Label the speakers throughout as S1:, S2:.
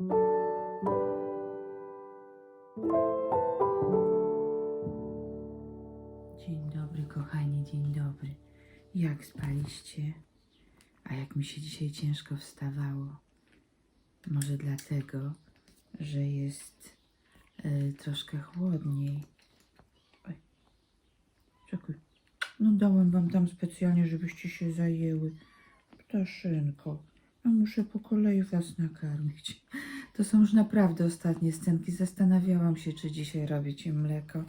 S1: Dzień dobry, kochani, dzień dobry. Jak spaliście? A jak mi się dzisiaj ciężko wstawało? Może dlatego, że jest e, troszkę chłodniej. Oj, czekaj. No dałem wam tam specjalnie, żebyście się zajęły. Ptaszynko, no muszę po kolei was nakarmić. To są już naprawdę ostatnie scenki. Zastanawiałam się, czy dzisiaj robić im mleko.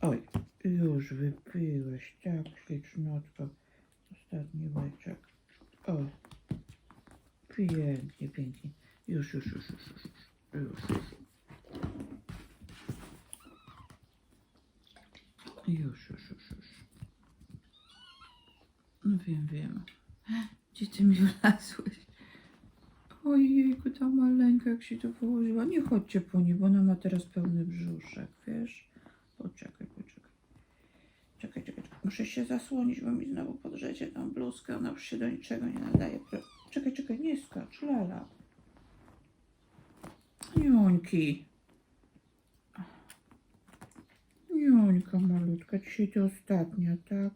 S1: Oj, już wypiłeś, tak, ślicznotko. Ostatni łyczek. O, pięknie, pięknie. Już, już, już, już, już, już, już. Już, już, już, już. No wiem, wiem. Gdzie ty mi wlazłeś? Ojejku, ta maleńka jak się to położyła. Nie chodźcie po niej, bo ona ma teraz pełny brzuszek, wiesz? Poczekaj, poczekaj. Czekaj, czekaj, czekaj. Muszę się zasłonić, bo mi znowu podrzecie tą bluzkę. Ona już się do niczego nie nadaje. Czekaj, czekaj, nie skacz, lala. Jońki. Jońka malutka, dzisiaj ty ostatnia, tak?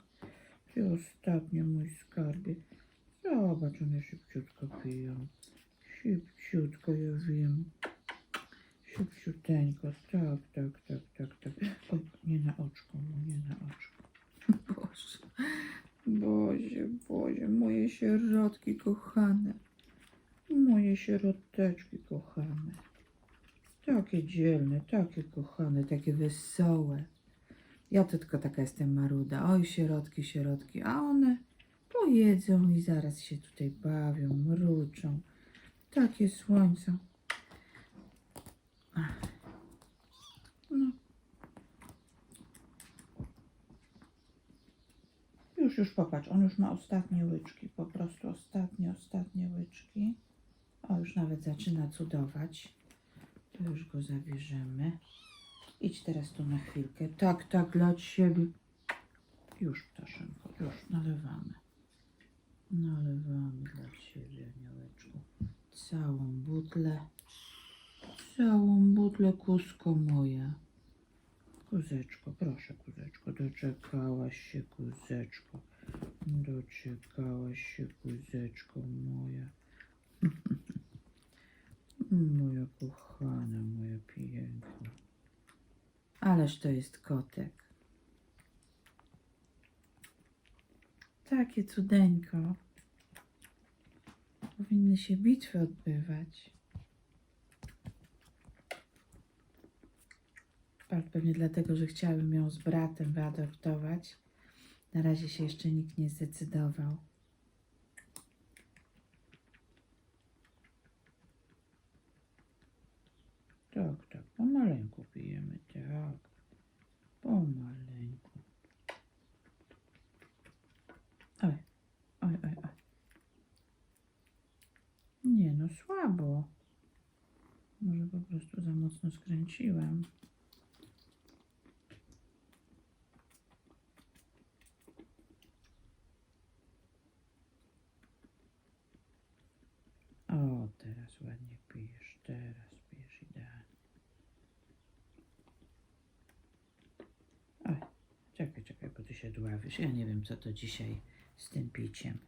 S1: Ty ostatnia, mój skarbie. Zobacz, one szybciutko piją. Szybciutko, ja wiem. Szybciuteńko, tak, tak, tak, tak, tak. Oj, nie na oczko, nie na oczko. Boże, Boże, Boże, moje sierotki kochane. Moje sieroteczki kochane. Takie dzielne, takie kochane, takie wesołe. Ja to tylko taka jestem maruda. Oj, sierotki, sierotki. A one pojedzą i zaraz się tutaj bawią, mruczą. Takie słońce. No. Już, już popatrz, on już ma ostatnie łyczki, po prostu ostatnie, ostatnie łyczki. O, już nawet zaczyna cudować. To już go zabierzemy. Idź teraz tu na chwilkę. Tak, tak, dla ciebie. Już, ptaszynko, już nalewamy. Nalewamy dla ciebie, aniołeczku. Całą butlę. Całą butlę, kusko moja. Kuzeczko, proszę, kuzeczko, doczekałaś się, kuzeczko. Doczekałaś się, kuzeczko moja. moja kochana, moja piękna. Ależ to jest kotek. Takie cudeńko. Powinny się bitwy odbywać. Pewnie dlatego, że chciałabym ją z bratem wyadoptować. Na razie się jeszcze nikt nie zdecydował. Tak, tak, pomaleńku pijemy, tak. Pomaleńku. Oj, oj, oj, oj. Nie słabo. Może po prostu za mocno skręciłem. O, teraz ładnie pijesz, teraz pijesz idealnie. Oj, czekaj, czekaj, bo ty się dławisz. Ja nie wiem, co to dzisiaj z tym piciem.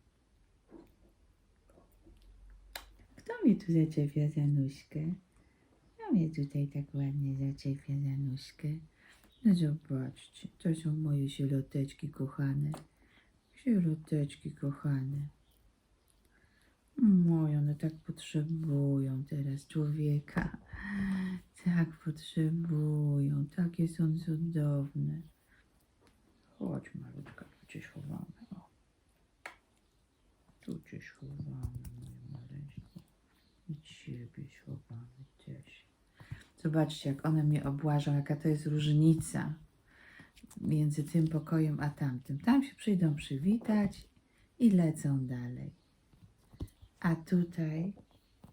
S1: Kto mi tu zaczepia za nóżkę? Kto mnie tutaj tak ładnie zaczepia za nóżkę? No zobaczcie, to są moje sieroteczki kochane. Sieroteczki kochane. Moje, one tak potrzebują teraz człowieka. Tak potrzebują. Takie są cudowne. Chodź, malutka, tu cię chowamy. O. Tu cię chowamy, moje maleństwo. I ciebie chowamy też. Zobaczcie, jak one mnie obłażą, jaka to jest różnica między tym pokojem a tamtym. Tam się przyjdą przywitać i lecą dalej. A tutaj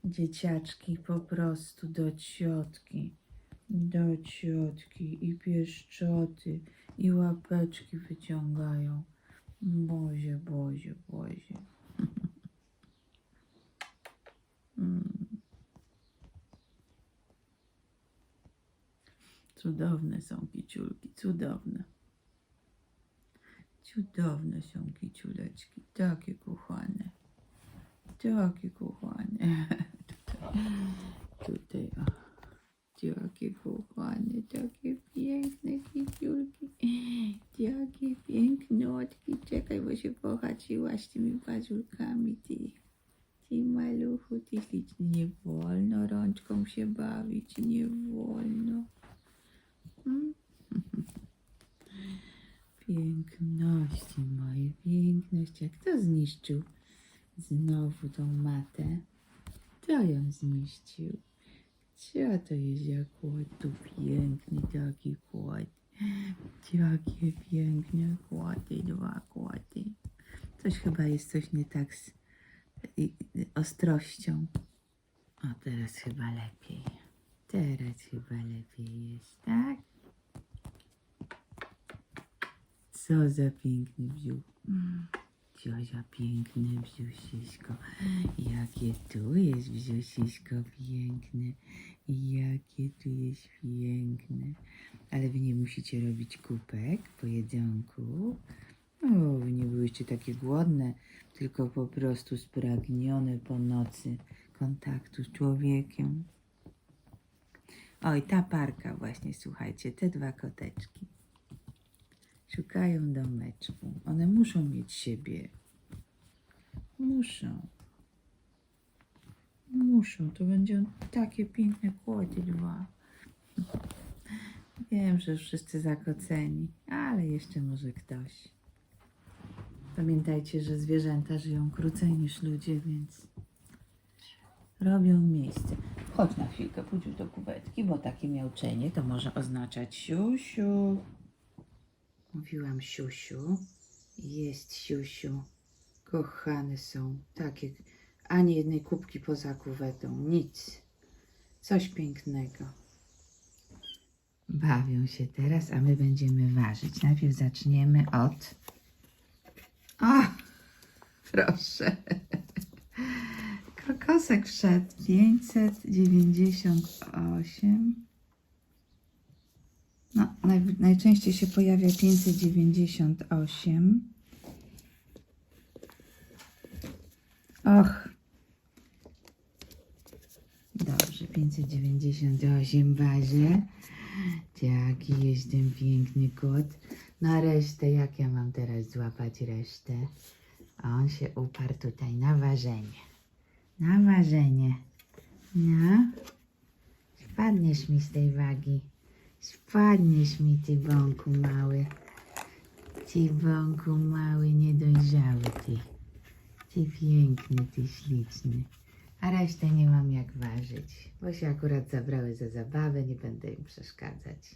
S1: dzieciaczki po prostu do ciotki, do ciotki i pieszczoty i łapeczki wyciągają. Bozie, bozie, bozie. Mm. Cudowne są kiciulki, cudowne. Cudowne są kiciuleczki, takie kuchane, Takie kuchane, tutaj, o. Takie kuchane, takie piękne kiciulki. Takie pięknotki. Czekaj, bo się pochaciłaś tymi pazurkami, ty. Nie wolno rączką się bawić, nie wolno. Mm. Piękności moje, piękność. Jak kto zniszczył znowu tą matę? Kto ją zniszczył? Co to jest za kład? Tu piękny taki kład. Jakie piękne kłady, dwa kłady. Coś chyba jest coś nie tak z ostrością. O, teraz chyba lepiej. Teraz chyba lepiej jest, tak? Co za piękny bziuch. Mm. Ciozia piękne bziusisko. Jakie tu jest bziusisko piękne. Jakie tu jest piękne. Ale wy nie musicie robić kupek po jedzonku. O, wy nie byłyście takie głodne, tylko po prostu spragnione po nocy kontaktu z człowiekiem. Oj, ta parka właśnie, słuchajcie, te dwa koteczki. Szukają domeczku. One muszą mieć siebie. Muszą. Muszą. To będą takie piękne kłody dwa. Wiem, że już wszyscy zakoceni, ale jeszcze może ktoś. Pamiętajcie, że zwierzęta żyją krócej niż ludzie, więc robią miejsce. Chodź na chwilkę, pójdź do kuwetki, bo takie miauczenie to może oznaczać siusiu. Mówiłam siusiu. Jest siusiu. Kochane są. Takie, ani jednej kubki poza kuwetą. Nic. Coś pięknego. Bawią się teraz, a my będziemy ważyć. Najpierw zaczniemy od... O! Proszę. Kokosek wszedł. 598. No, naj, najczęściej się pojawia 598. Och. Dobrze, 598 waży. Jaki jest ten piękny kot. Na resztę, jak ja mam teraz złapać resztę? A on się uparł tutaj na ważenie. Na ważenie. No. Spadniesz mi z tej wagi. Spadniesz mi, ty bąku mały. Ty bąku mały, niedojrzały ty. Ty piękny, ty śliczny. A resztę nie mam jak ważyć, bo się akurat zabrały za zabawę, nie będę im przeszkadzać.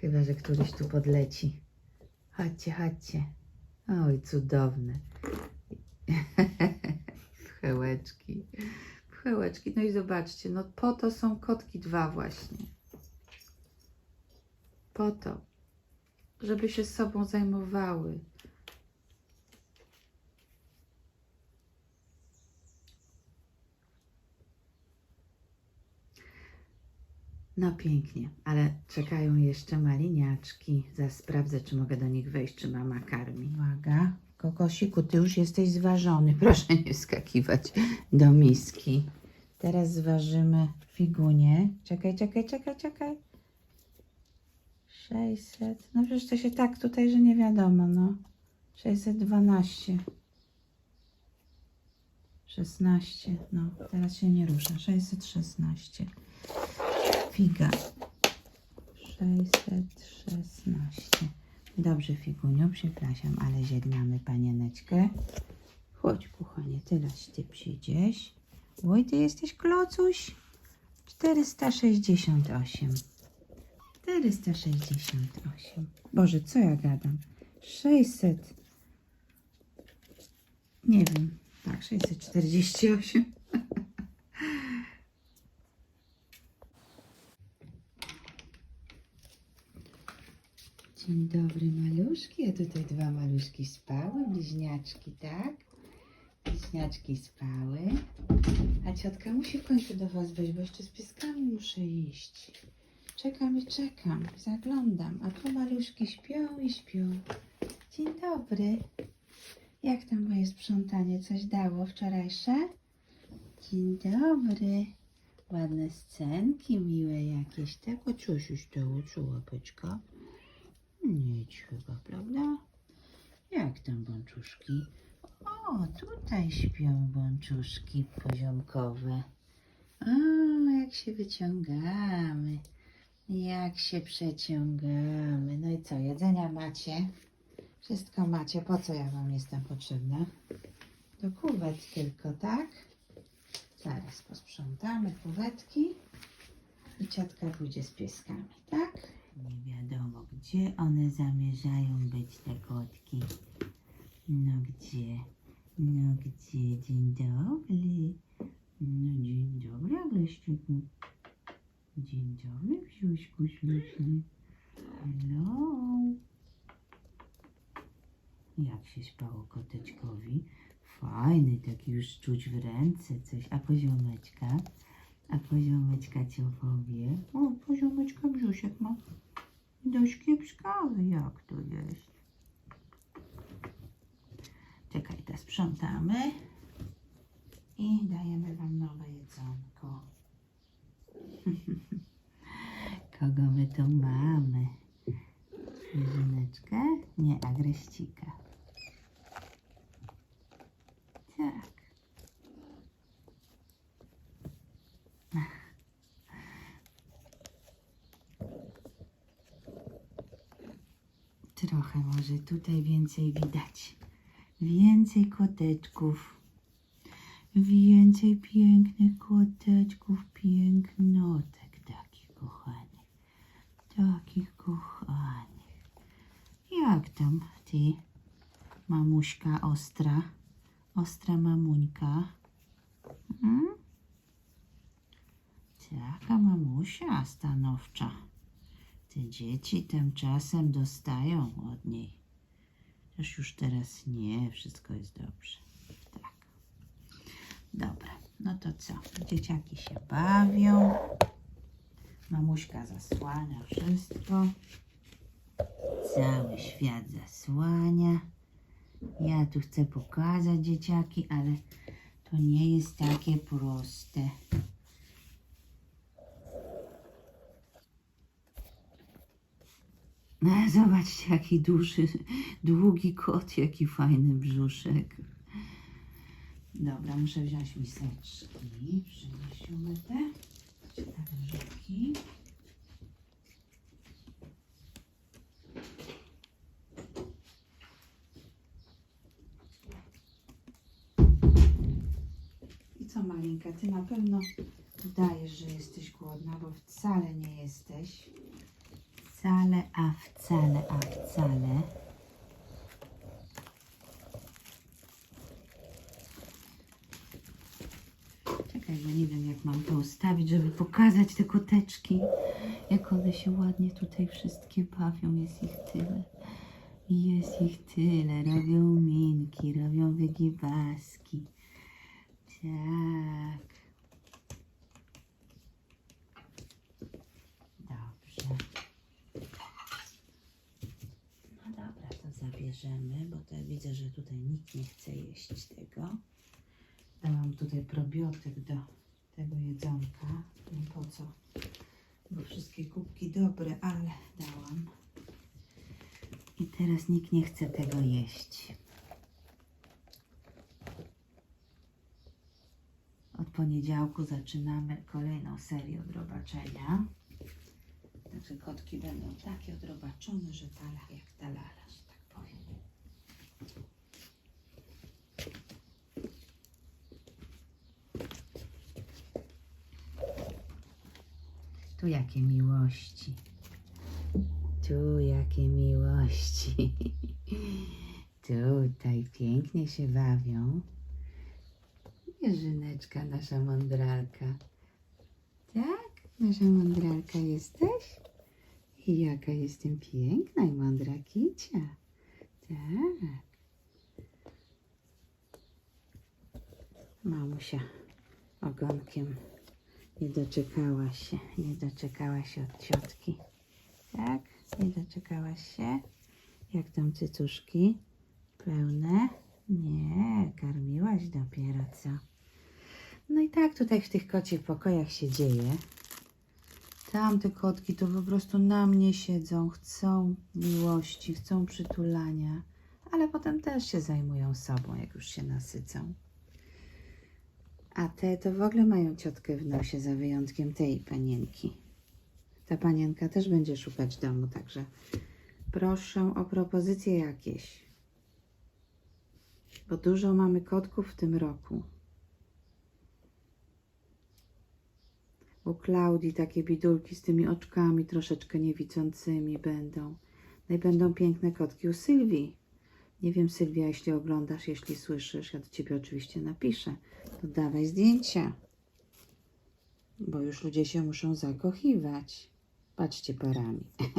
S1: Chyba, że któryś tu podleci. Chodźcie, chodźcie. Oj, cudowne. Pchełeczki. Pchełeczki. No i zobaczcie, no po to są kotki dwa właśnie. Po to, żeby się sobą zajmowały. No pięknie, ale czekają jeszcze maliniaczki. Zaraz sprawdzę, czy mogę do nich wejść, czy mama karmi. Uwaga, kokosiku, ty już jesteś zważony. Proszę nie skakiwać do miski. Teraz zważymy figunię. Czekaj, czekaj, czekaj, czekaj. 600. No przecież to się tak tutaj, że nie wiadomo, no. 612. 16. No, teraz się nie rusza. 616. Figa. 616. Dobrze, Figuniu, przepraszam, ale żegnamy panieneczkę. Chodź, kochanie, teraz ty przyjdziesz. Oj, ty jesteś klocuś. 468. 468. Boże, co ja gadam? 600. Nie wiem. Tak, 648. Dzień dobry, maluszki. A tutaj dwa maluszki spały, bliźniaczki, tak? Bliźniaczki spały. A ciotka musi w końcu do was wejść, bo jeszcze z pieskami muszę iść. Czekam i czekam, zaglądam, a tu maluszki śpią i śpią. Dzień dobry. Jak tam moje sprzątanie? Coś dało wczorajsze? Dzień dobry. Ładne scenki, miłe jakieś. Tak, o coś już dało, łapeczka? Nic chyba, prawda? Jak tam bączuszki? O, tutaj śpią bączuszki poziomkowe. O, jak się wyciągamy. Jak się przeciągamy. No i co, jedzenia macie? Wszystko macie. Po co ja wam jestem potrzebna? Do kuwet tylko, tak? Zaraz posprzątamy kuwetki i ciotka pójdzie z pieskami, tak? Nie wiadomo, gdzie one zamierzają być, te kotki. No gdzie? No gdzie? Dzień dobry. No dzień dobry, Agleściku. Dzień dobry, wsiuśku śliczny. Hello. Jak się śpało koteczkowi? Fajny, taki już czuć w ręce coś. A poziomeczka? A poziomeczka co powie? O, poziomeczka brzuszek ma dość kiepskawy. Jak to jest? Czekaj, to sprzątamy i dajemy wam nowe jedzonko. Kogo my tu mamy? Świeżyneczkę? Nie, agreścika. Tak. Trochę może tutaj więcej widać. Więcej koteczków. Więcej pięknych koteczków, pięknotek takich kochanych. Takich kochanych. Jak tam ty, mamuśka ostra? Ostra mamuńka. Hmm? Taka mamusia stanowcza. Te dzieci tymczasem dostają od niej. Chociaż już teraz nie, wszystko jest dobrze. Tak. Dobra, no to co? Dzieciaki się bawią. Mamuśka zasłania wszystko. Cały świat zasłania. Ja tu chcę pokazać dzieciaki, ale to nie jest takie proste. No, zobaczcie, jaki duży, długi kot, jaki fajny brzuszek. Dobra, muszę wziąć miseczki. Przynieść umyte. Talerzyki. I co, Malinka, ty na pewno udajesz, że jesteś głodna, bo wcale nie jesteś. Wcale, a wcale, a wcale. Czekaj, bo nie wiem jak mam to ustawić, żeby pokazać te koteczki. Jak one się ładnie tutaj wszystkie bawią. Jest ich tyle. Jest ich tyle. Robią minki, robią wygibaski. Tak. Dobrze. No dobra, to zabierzemy, bo to widzę, że tutaj nikt nie chce jeść tego. Dałam tutaj probiotyk do tego jedzonka. Nie po co, bo wszystkie kubki dobre, ale dałam. I teraz nikt nie chce tego jeść. Od poniedziałku zaczynamy kolejną serię odrobaczenia. Także kotki będą takie odrobaczone, że tala jak talala, że tak powiem. Tu jakie miłości. Tu jakie miłości. Tutaj pięknie się bawią. Jeżyneczka, nasza mądralka. Tak? Nasza mądralka jesteś? I jaka jestem piękna i mądra kicia. Tak. Mamusia ogonkiem Nie doczekała się, nie doczekała się od ciotki. Tak? Nie doczekałaś się? Jak tam cycuszki? Pełne? Nie, karmiłaś dopiero co. No i tak tutaj w tych kocich pokojach się dzieje. Tamte kotki to po prostu na mnie siedzą, chcą miłości, chcą przytulania, ale potem też się zajmują sobą, jak już się nasycą. A te to w ogóle mają ciotkę w nosie, za wyjątkiem tej panienki. Ta panienka też będzie szukać domu, także proszę o propozycje jakieś. Bo dużo mamy kotków w tym roku. U Klaudii takie bidulki z tymi oczkami troszeczkę niewidzącymi będą. No i będą piękne kotki u Sylwii. Nie wiem, Sylwia, jeśli oglądasz, jeśli słyszysz, ja do ciebie oczywiście napiszę, to dawaj zdjęcia. Bo już ludzie się muszą zakochiwać. Patrzcie parami.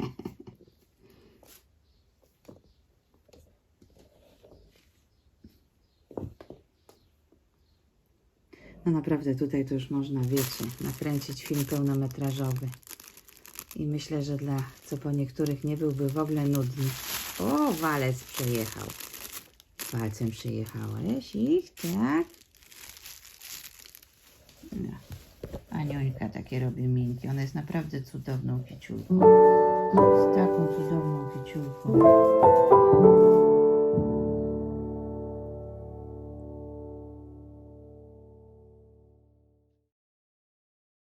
S1: No naprawdę tutaj to już można, wiecie, nakręcić film pełnometrażowy. I myślę, że dla co po niektórych nie byłby w ogóle nudny. O, walec przejechał. Walcem przejechałeś ich, tak? No. Aniuńka takie robi minki. Ona jest naprawdę cudowną kiciulką. Jest taką cudowną kiciulką.